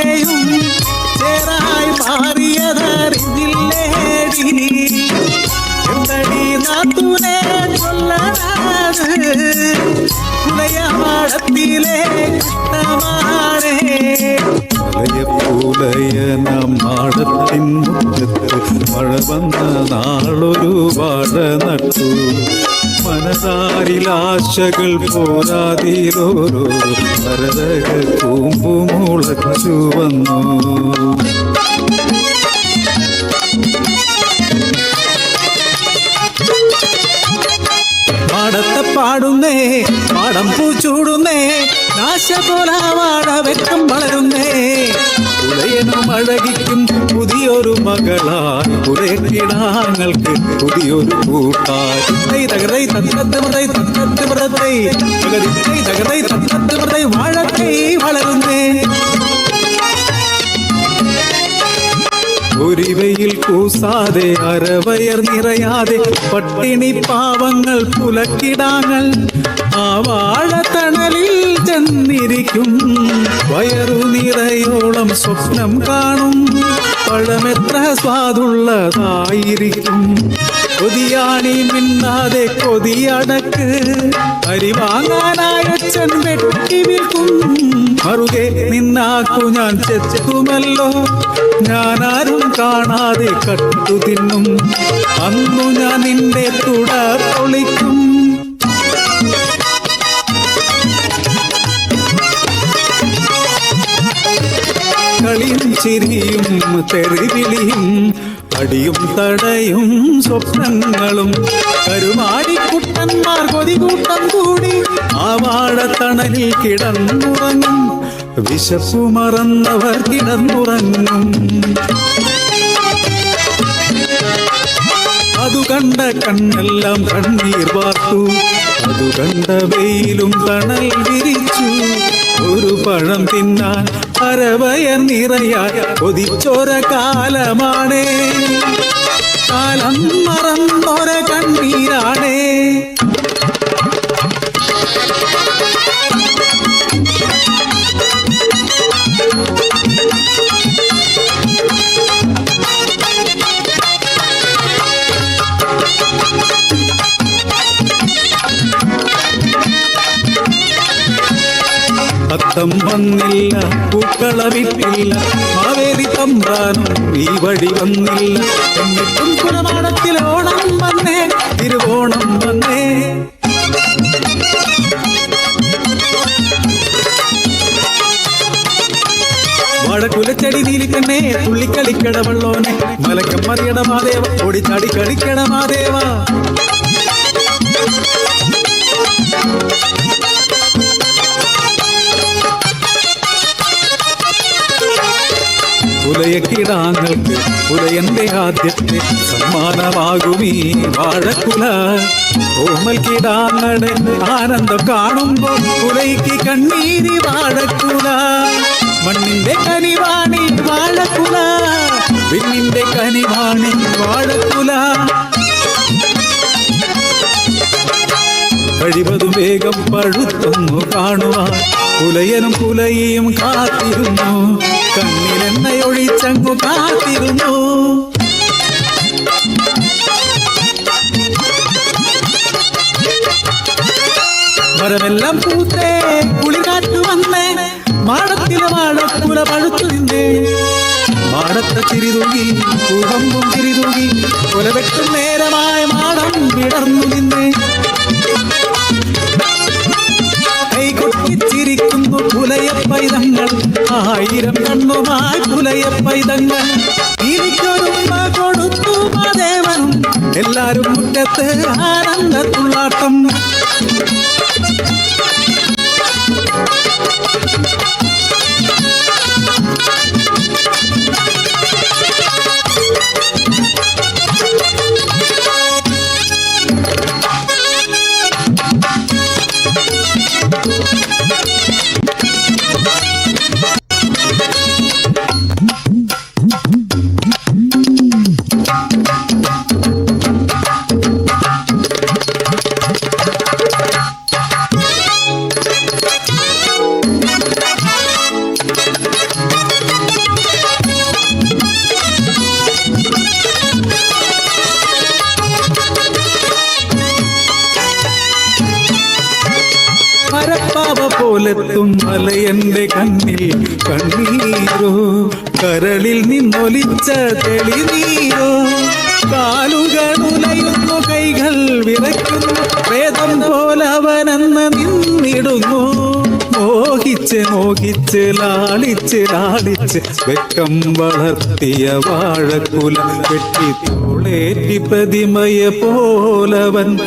ആകെയും ചേരായി മാറിയതറിഞ്ഞില്ലേടി എന്തടി നാത്തൂനെ ചൊല്ലനാത് കുലയമാടത്തിലെ കട്ടമാറേ പൂലയന മാടത്തിൻ മുറ്റത്ത് മഴ വന്ന നാളൊരു വാഴ നട്ടു. മനതാരിലാശകൾ പോരാതിലോരോ ഭരതക കൂമ്പു മുളച്ചു വന്നു പാടത്തെ പാടുന്നേ പാടം പൂച്ചൂടുന്നേ നാശ പോലാവാട വെക്കം വളരുന്നേ. ഉളയനും അഴകിക്കും പുതിയൊരു മകളായി കുറെ കിടാങ്ങൾക്ക് പുതിയൊരു കൂട്ടായി തൈ തകരൈ തത്തത്ത് മൃതൈ തത്തത്ത് മൃതൈ തകരൈ തകരൈ തത്തത്ത് മൃതൈ വാഴക്കൈ വളരുന്നേ ഒരിവയിൽ കൂസാതെ അരവയർ നിറയാതെ പട്ടിണി പാവങ്ങൾ പുലക്കിടാങ്ങൾ ആ വാഴത്തണലിൽ ചെന്നിരിക്കും വയറു നിറയോളം സ്വപ്നം കാണും. പഴമെത്ര സ്വാദുള്ളതായിരിക്കും. കൊതിയാണി മിന്നാതെ കൊതിയടക്ക്. അരി വാങ്ങാനായച്ചൻ വെട്ടി വിൽക്കും. മറുകെ നിന്നാക്കു ഞാൻ ചെത്തുമല്ലോ. ഞാനാരും കാണാതെ കട്ടു തിന്നും അന്നു ഞാൻ നിന്റെ തുട പൊളിക്കും ചിരിയും തെറിവിളിയും അടിയും തടയും സ്വപ്നങ്ങളും കരുമാരിക്കുട്ടന്മാർ കൊതികൂട്ടം കൂടി ആ വാഴത്തണലിൽ കിടന്നുറങ്ങും. വിശപ്പു മറന്നവർ കിടന്നുറങ്ങും. അതു കണ്ട കണ്ണെല്ലാം കണ്ണീർ വാർത്തു. അതു കണ്ട വെയിലും തണൽ വിരിച്ചു. ഒരു പഴം തിന്നാൻ അരവയർ നിറയായ കൊതിച്ചോര കാലമാണേ. കാലം മറന്നൊര കണ്ണീരാണേ. അത്തം വന്നില്ല പൂക്കളവിട്ടില്ല മാവേലി തമ്പ്രാനും ഈ വഴി വന്നില്ല. എന്നിട്ടും കുലമാടത്തിൽ ഓണം വന്നേ തിരുവോണം വന്നേ. വടക്കുലച്ചെടി നീലിക്കണ്ണേ തുള്ളിക്കളിക്കട വെള്ളോനെ മലക്കം മറിയട മാദേവ. ഓടിച്ചാടി കളിക്കട മാദേവ പുലയക്കിടാങ്ങൾക്ക് പുലയന്റെ ആദ്യത്തെ സമ്മാനമാകുമീ വാഴക്കുല ഓമൽ കിടാങ്ങളുടെ ആനന്ദം കാണുമ്പോൾ കുലയ്ക്ക് കണ്ണീരി വാഴക്കുല മണ്ണിന്റെ കനിവാണി വാഴക്കുല വിണ്ണിന്റെ കനിവാണി വാഴക്കുല കഴിവതും വേഗം പഴുത്തൊന്നു കാണുവാൻ പുലയനും പുലയും കാത്തിരുന്നു. കണ്ണിലെണ്ണയൊഴിച്ചങ്ങു കാത്തിരുന്നു. മരമെല്ലാം പൂത്തേ കുളികാറ്റു വന്നേ. മാടത്തിലെ വാഴക്കുല പഴുത്തു നിന്നേ. മാടത്തെ ചിരിതൂകി പൂവമ്പും ചിരിതൂകി കൊലവെട്ടും നേരമായ മാടം വിടർന്നു നിന്നേ. കൈകൊട്ടിച്ചിരിക്കുന്നു പുലയപ്പൈതങ്ങൾ ആയിരം കണ്ണുമായി പുലയപ്പൈതങ്ങൾ എനിക്കൊരുമ കൊടുത്തു ദേവനും എല്ലാരും മുറ്റത്ത് ആനന്ദത്തുള്ളാട്ടം പോലെത്തും മലയന്റെ കണ്ണിൽ കണ്ണീരോ. കരളിൽ നിന്നൊലിച്ച തെളിനീരോ കാലുകൾ ഉലയുന്നു കൈകൾ വിറയ്ക്കുന്നു. വേദം പോലവനെന്ന് നിന്നിടുന്നു. മോഹിച്ച് മോഹിച്ച് ലാളിച്ച് ലാളിച്ച് വെക്കം വളർത്തിയ വാഴക്കുല വെട്ടി തോളേറ്റി പ്രതിമയെ പോലവൻ.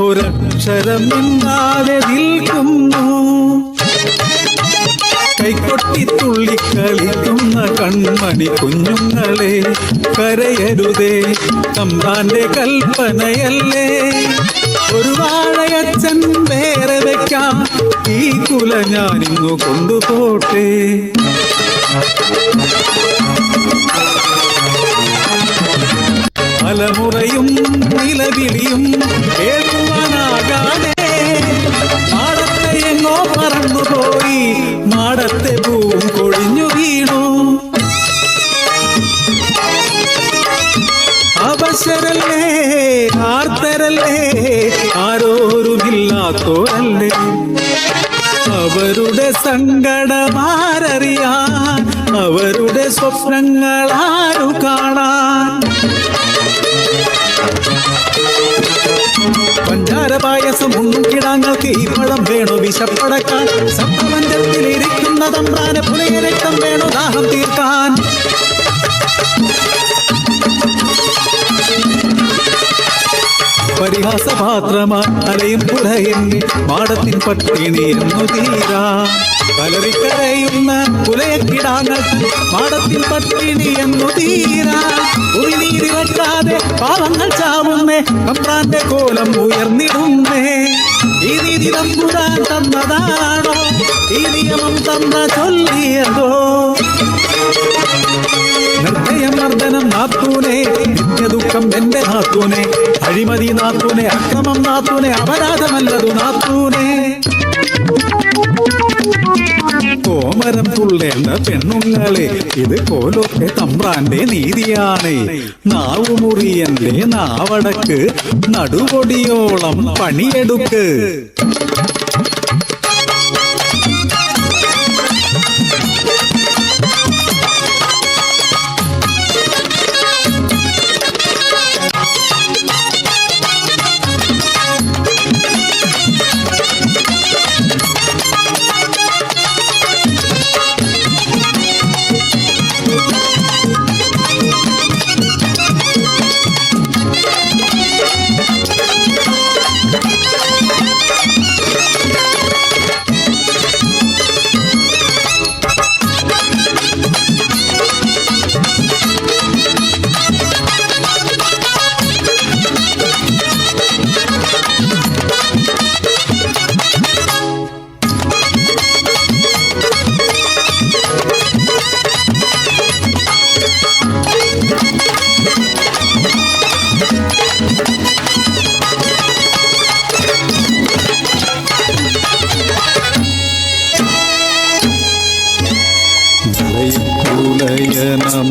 ഒരക്ഷരം നിന്നാതെ നിൽക്കുന്നു. കൈകൊട്ടി തുള്ളിക്കളിക്കുന്ന കൺമണി കുഞ്ഞുങ്ങളെ കരയരുതേ തമ്പാന്റെ കൽപ്പനയല്ലേ? ഒരു വാഴയച്ചൻ വേറെ വെക്കാം ഈ കുല ഞാനിന്നു കൊണ്ടുപോട്ടെ. അവശരല്ലേ ആർത്തരല്ലേ? ആരോരുമില്ലാത്തോരല്ലേ? അവരുടെ സങ്കടമാരറിയാൻ അവരുടെ സ്വപ്നങ്ങൾ ആരു കാണാൻ? പഞ്ചാര പായസം ഒന്നും കിടാങ്ങൾക്ക് ഈ പഴം വേണോ വിശപ്പടക്കാൻ? സപ്തമഞ്ചത്തിലിരിക്കുന്ന തമ്പ്രാന് പുലയ പരിഹാസപാത്രമാൻ അലയും പുലയൻ. മാടത്തിൻ പട്ടിണി എന്നു തീരാ. കലറിക്കരയുന്ന പുലയക്കിടാങ്ങൾ മാടത്തിൻ പട്ടിണി എന്നു തീരാ. ഉമിനീരി വറ്റാതെ പാവങ്ങൾ ചാവുന്നേ കമ്പ്രാന്റെ കോലം ഉയർന്നിടുന്നേ. ഈ നീതി തമ്പുരാൻ തന്നതാണോ? ഈ നിയമം തന്ന ചൊല്ലിയതോ? നിർഭയം മർദ്ദനം നാത്തൂനെ നിത്യദുഃഖം എന്റെ നാത്തൂനെ അഴിമതി നാത്തൂനെ അക്രമം നാത്തൂനെ അപരാധമല്ലതു നാത്തൂനെ. കോമരം തുള്ളേണ്ട പെണ്ണുങ്ങളെ ഇത് കോലൊക്കെ തമ്പ്രാന്റെ നീതിയാണ് നാവുമുറിയന്റെ നാവടക്ക് നടുപൊടിയോളം പണിയെടുക്ക്.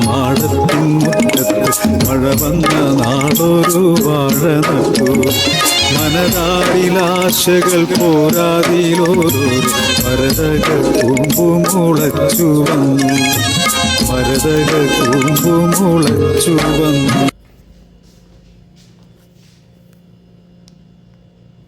മാടത്തിൻ മുറ്റത്ത് മഴ വന്ന നാടൊരു വാഴ നട്ടു മനതാരിലാശകൾ പോരാതിലോരോ മരതക കുമ്പു മുളച്ചു വന്നു മരതക കുമ്പു വന്നു.